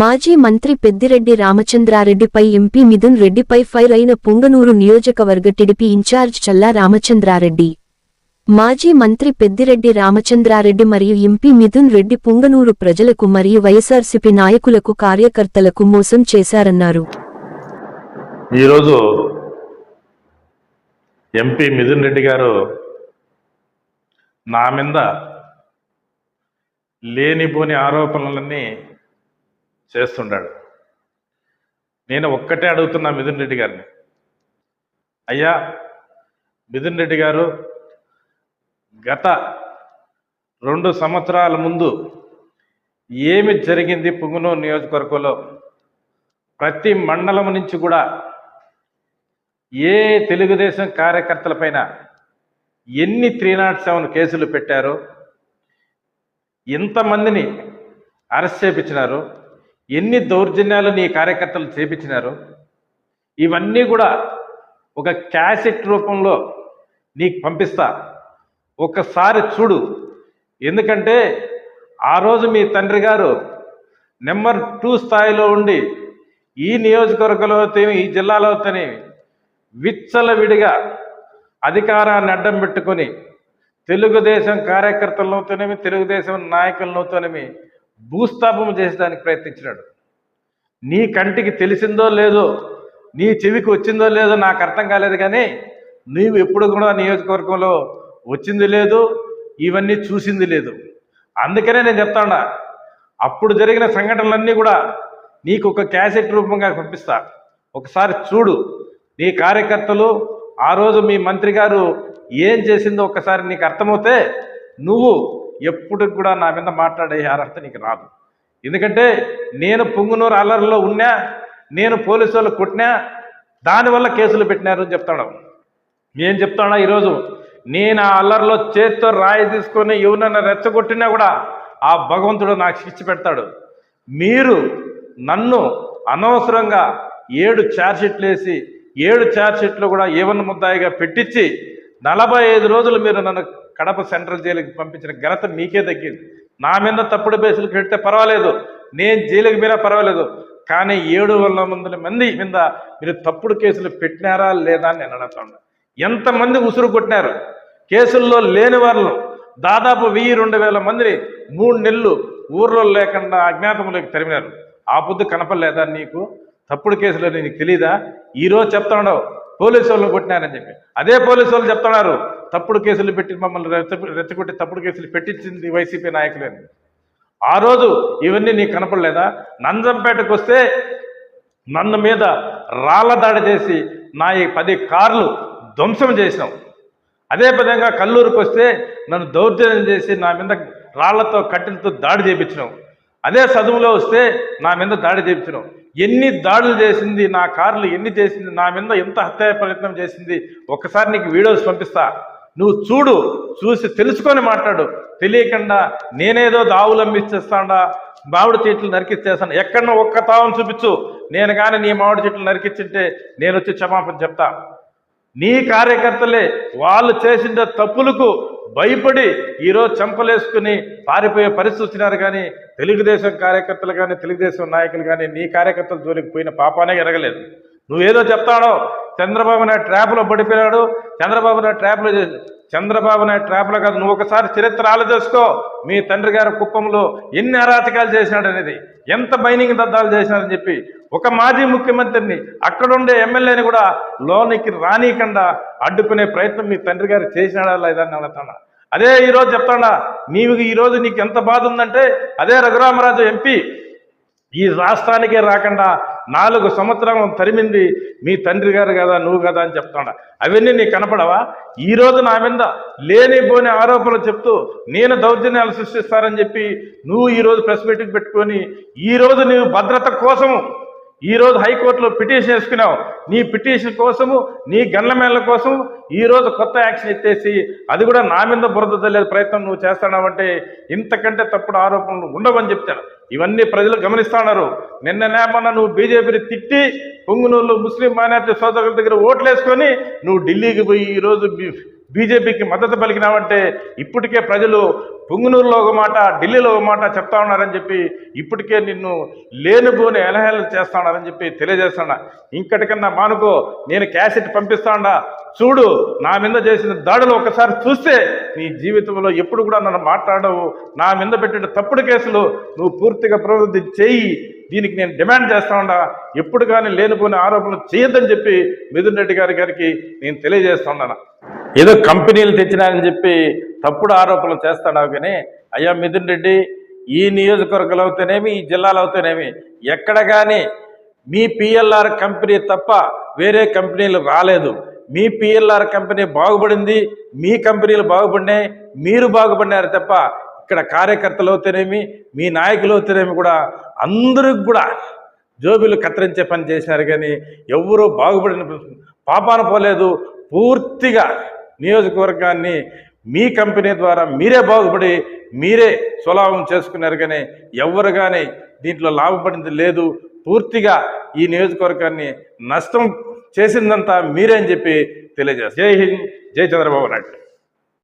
మాజీ మంత్రి పెద్దిరెడ్డి రామచంద్రారెడ్డిపై ఎంపీ మిథున్ రెడ్డిపై ఫైర్ అయిన పుంగనూరు నియోజకవర్గ టిడిపి ఇన్ఛార్జ్ చల్లా రామచంద్రారెడ్డి. మాజీ మంత్రి పెద్దిరెడ్డి రామచంద్రారెడ్డి మరియు ఎంపీ మిథున్ రెడ్డి పుంగనూరు ప్రజలకు మరియు వైఎస్ఆర్సీపీ నాయకులకు కార్యకర్తలకు మోసం చేశారన్నారు. ఈరోజు ఎంపీ మిథున్ రెడ్డి గారు నా మీద లేనిపోని ఆరోపణలన్నీ చేస్తుండాడు నేను ఒక్కటే అడుగుతున్నా మిథున్ రెడ్డి గారిని. అయ్యా మిథున్ రెడ్డి గారు గత రెండు సంవత్సరాల ముందు ఏమి జరిగింది పుంగనూరు నియోజకవర్గంలో? ప్రతి మండలం నుంచి కూడా ఏ తెలుగుదేశం కార్యకర్తలపైన ఎన్ని త్రీ నాట్ సెవెన్ కేసులు పెట్టారు? ఎంతమందిని అరెస్ట్ చేపించినారు ఎన్ని దౌర్జన్యాలు నీ కార్యకర్తలు చేపించినారు ఇవన్నీ కూడా ఒక క్యాసెట్ రూపంలో నీకు పంపిస్తా. ఒక్కసారి చూడు. ఎందుకంటే ఆ రోజు మీ తండ్రి గారు నెంబర్ టూ స్థాయిలో ఉండి ఈ నియోజకవర్గంలో ఈ జిల్లాలో విచ్చలవిడిగా అధికారాన్ని అడ్డం పెట్టుకొని తెలుగుదేశం కార్యకర్తలతోనేమి తెలుగుదేశం నాయకులతోనేమి భూస్థాపం చేసేదానికి ప్రయత్నించినాడు. నీ కంటికి తెలిసిందో లేదో నీ చెవికి వచ్చిందో లేదో నాకు అర్థం కాలేదు కానీ నీవు ఎప్పుడు కూడా నియోజకవర్గంలో వచ్చింది లేదు ఇవన్నీ చూసింది లేదు. అందుకనే నేను చెప్తాడా అప్పుడు జరిగిన సంఘటనలన్నీ కూడా నీకు ఒక క్యాసెట్ రూపంగా పంపిస్తా. ఒకసారి చూడు నీ కార్యకర్తలు ఆ రోజు మీ మంత్రి గారు ఏం చేసిందో ఒకసారి నీకు అర్థమవుతే నువ్వు ఎప్పటికి కూడా నా మీద మాట్లాడే అర్హత నీకు రాదు. ఎందుకంటే నేను పొంగునూరు అల్లర్లో ఉన్నా నేను పోలీసు వాళ్ళు కొట్టినా దానివల్ల కేసులు పెట్టినారు అని చెప్తాడు. ఏం చెప్తాడా ఈరోజు నేను ఆ అల్లర్లో చేత్తో రాయి తీసుకొని ఎవరినైనా రెచ్చగొట్టినా కూడా ఆ భగవంతుడు నాకు శిక్ష పెడతాడు. మీరు నన్ను అనవసరంగా ఏడు ఛార్జ్షీట్లు వేసి ఏడు ఛార్జ్షీట్లు కూడా ఏవన్న ముద్దాయిగా పెట్టించి నలభై ఐదు రోజులు మీరు నన్ను కడప సెంట్రల్ జైలుకి పంపించిన ఘనత మీకే దక్కింది నా మీద తప్పుడు బేసులు పెడితే పర్వాలేదు. నేను జైలుకి మీరా పర్వాలేదు. కానీ ఏడు వందల వందల మంది మీద మీరు తప్పుడు కేసులు పెట్టినారా లేదా అని నేను అడుగుతాను ఎంతమంది ఉసురు కొట్టినారు? కేసుల్లో లేని వాళ్ళు దాదాపు వెయ్యి రెండు వేల మందిని మూడు నెలలు ఊర్లో లేకుండా అజ్ఞాతంలోకి తరిమినారు. ఆ పొద్దు కనపడలేదా నీకు? తప్పుడు కేసులు నీకు తెలీదా? ఈరోజు చెప్తాడు పోలీసు వాళ్ళు కొట్టినారని చెప్పి. అదే పోలీసు వాళ్ళు చెప్తున్నారు తప్పుడు కేసులు పెట్టి మమ్మల్ని రెచ్చ రెచ్చగొట్టి తప్పుడు కేసులు పెట్టించింది వైసీపీ నాయకులని ఆ రోజు ఇవన్నీ నీకు కనపడలేదా? నంజంపేటకు వస్తే నన్ను మీద రాళ్ళ దాడి చేసి నా ఈ పది కార్లు ధ్వంసం చేసినాం అదే విధంగా కల్లూరుకు వస్తే నన్ను దౌర్జన్యం చేసి నా మీద రాళ్ళతో కట్టెలతో దాడి చేపించినాం అదే చదువులో వస్తే నా మీద దాడి చేయించినాం. ఎన్ని దాడులు చేసింది నా కార్లు ఎన్ని చేసింది నా మీద ఎంత హత్య ప్రయత్నం చేసింది ఒక్కసారి నీకు వీడియోస్ పంపిస్తా. నువ్వు చూడు చూసి తెలుసుకొని మాట్లాడు. తెలియకుండా నేనేదో దావులు అమ్మిచ్చేస్తాడా మామిడి చెట్లు నరికిచ్చేస్తాను. ఎక్కడన్నా ఒక్క తావును చూపించు. నేను కానీ నీ మామిడి చెట్లు నరికిచ్చింటే నేను వచ్చి క్షమాపణ చెప్తా. నీ కార్యకర్తలే వాళ్ళు చేసిన తప్పులకు భయపడి ఈరోజు చంపలేసుకుని పారిపోయే పరిస్థితి వచ్చినారు కానీ తెలుగుదేశం కార్యకర్తలు కానీ తెలుగుదేశం నాయకులు కానీ నీ కార్యకర్తల జోలికి పోయిన పాపానే ఎరగలేదు. నువ్వేదో చెప్తాడో చంద్రబాబు నాయుడు ట్రాప్లో పడిపోయాడు చంద్రబాబు నాయుడు ట్రాప్లో చంద్రబాబు నాయుడు ట్రాప్లో కాదు నువ్వు ఒకసారి చరిత్ర ఆలోచేసుకో మీ తండ్రి గారి కుప్పంలో ఎన్ని అరాచకాలు చేసినాడు అనేది ఎంత బైనింగ్ దద్దాలు చేసినాడని చెప్పి ఒక మాజీ ముఖ్యమంత్రిని అక్కడుండే ఎమ్మెల్యేని కూడా లోనికి రానీయకుండా అడ్డుకునే ప్రయత్నం మీ తండ్రి గారు చేసినాడా లేదా అని అదే ఈరోజు చెప్తాడా నీవు ఈరోజు నీకు ఎంత బాధ ఉందంటే అదే రఘురామరాజు ఎంపీ ఈ రాష్ట్రానికే రాకుండా నాలుగు సంవత్సరం తరిమింది మీ తండ్రి గారు కదా నువ్వు కదా అని చెప్తాడా. అవన్నీ నీకు కనపడవా? ఈరోజు నా మీద లేనిపోని ఆరోపణలు చెప్తూ నేను దౌర్జన్యాలు సృష్టిస్తారని చెప్పి నువ్వు ఈరోజు ప్రెస్ మీటింగ్ పెట్టుకొని ఈ రోజు నీవు భద్రత కోసము ఈరోజు హైకోర్టులో పిటిషన్ వేసుకున్నావు. నీ పిటిషన్ కోసము నీ గన్లమేళ్ళ కోసం ఈరోజు కొత్త యాక్షన్ ఎత్తేసి అది కూడా నా మీద బురద తెలియదు ప్రయత్నం నువ్వు చేస్తాడావంటే ఇంతకంటే తప్పుడు ఆరోపణలు ఉండవని చెప్తాను ఇవన్నీ ప్రజలు గమనిస్తున్నారు నిన్న నేమన్నా నువ్వు బీజేపీని తిట్టి పొంగునూరులో ముస్లిం మైనార్టీ సోదరుల దగ్గర ఓట్లు వేసుకొని నువ్వు ఢిల్లీకి పోయి ఈరోజు బీజేపీకి మద్దతు పలికినావంటే ఇప్పటికే ప్రజలు పుంగునూరులో ఒక మాట ఢిల్లీలో ఒక మాట చెప్తా ఉన్నారని చెప్పి ఇప్పటికే నిన్ను లేనుబోని ఎలహేళన చేస్తా ఉన్నారని చెప్పి తెలియజేస్తున్నా ఇంకటికన్నా మానుకో నేను క్యాసెట్ పంపిస్తా ఉండా చూడు నా మీద చేసిన దాడులు ఒకసారి చూస్తే నీ జీవితంలో ఎప్పుడు కూడా నన్ను మాట్లాడవు. నా మీద పెట్టిన తప్పుడు కేసులు నువ్వు పూర్తిగా ప్రవృత్తి చేయి. దీనికి నేను డిమాండ్ చేస్తా ఉండా. ఎప్పుడు కానీ లేనిపోని ఆరోపణలు చేయొద్దని చెప్పి మిథున్ రెడ్డి గారి గారికి నేను తెలియజేస్తా ఉన్నాను ఏదో కంపెనీలు తెచ్చినాయని చెప్పి తప్పుడు ఆరోపణలు చేస్తాడావు కానీ అయ్యా మిథున్ రెడ్డి ఈ నియోజకవర్గాలు అవుతేనేమి ఈ జిల్లాలో అవుతేనేమి ఎక్కడ కానీ మీ పిఎల్ఆర్ కంపెనీ తప్ప వేరే కంపెనీలు రాలేదు. మీ పిఎల్ఆర్ కంపెనీ బాగుపడింది మీ కంపెనీలు బాగుపడినాయి మీరు బాగుపడినారు తప్ప ఇక్కడ కార్యకర్తలు అవుతేనేమి మీ నాయకులు అవుతేనేమి కూడా అందరికి కూడా జోబీలు కత్తిరించే పని చేసినారు కానీ ఎవరూ బాగుపడిన పాపాన పోలేదు. పూర్తిగా నియోజకవర్గాన్ని మీ కంపెనీ ద్వారా మీరే బాగుపడి మీరే స్వలాభం చేసుకున్నారు కానీ ఎవరు కానీ దీంట్లో లాభపడింది లేదు. పూర్తిగా ఈ నియోజకవర్గాన్ని నష్టం చేసిందంతా మీరే అని చెప్పి తెలియజేస్తారు జై హింద్ జై చంద్రబాబు నాయుడు.